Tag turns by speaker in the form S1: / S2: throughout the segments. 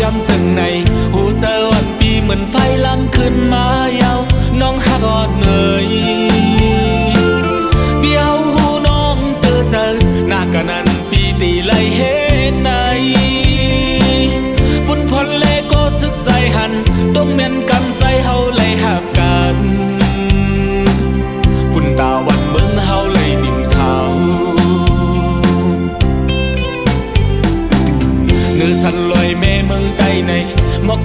S1: ย้ำถึงใน หูเจอวันปีเหมือนไฟล้ำขึ้นมายาวน้องฮักอดเหนเนยเปียวหูน้องเตอเจอหน้ากันนั้นปีตีไลเฮ็ดในปุ่นพลเลโก็ซึกใจหันต้องเมียนกำใจ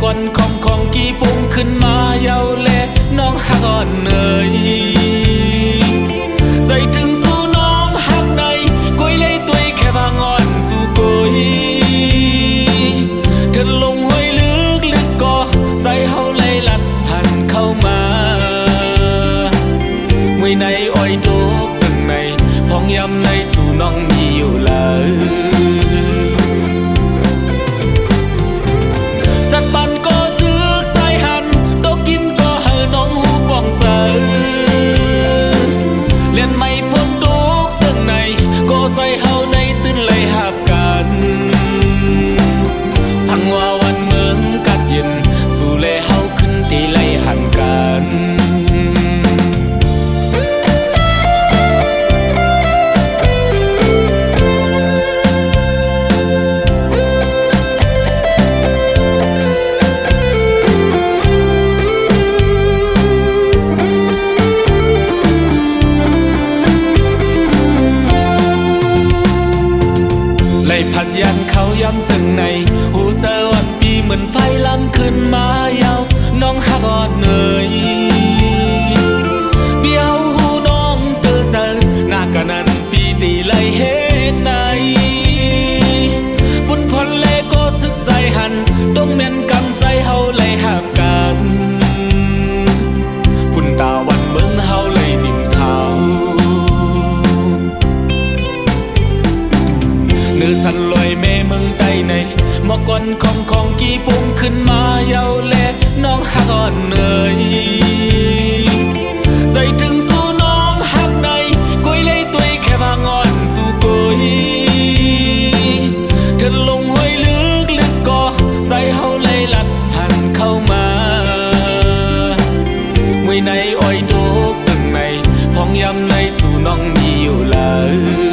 S1: กอนของของกี่ปุ้งขึ้นมาเยาวแลน้องฮักอ่อนเนยใส่ถึงสู่น้องฮักในกวยเลยตัวแค่บางอ่อนสู่กวยเธอลงห้วยลึกลึกก็ใส่เฮาเลยลัดพันเข้ามาไว้ในอ้อยตกซึ่งในพองยำในสู่น้องมีอยู่เลย ก็ใไล่พัดยันเขาย้ำถึงใน หูเจอวันปีเหมือนไฟล้ำขึ้นมายาว น้องฮักอดเหนื่อย แม่มืองใด้ไหนมอกอนของของกี่ปุ่งขึ้นมาเยาเลน้องฮักอ่อนเนยใส่ถึงสู้น้องฮักในก้ยเลยตัวแค่บางอนสู่ก้ยเธอลงห้วยลึกลึกก่อใส่เฮาเลยลัดพันเข้ามาไว้ในอ้อยโดกซึ่งในพองยำในสู่น้องมีอยู่เลย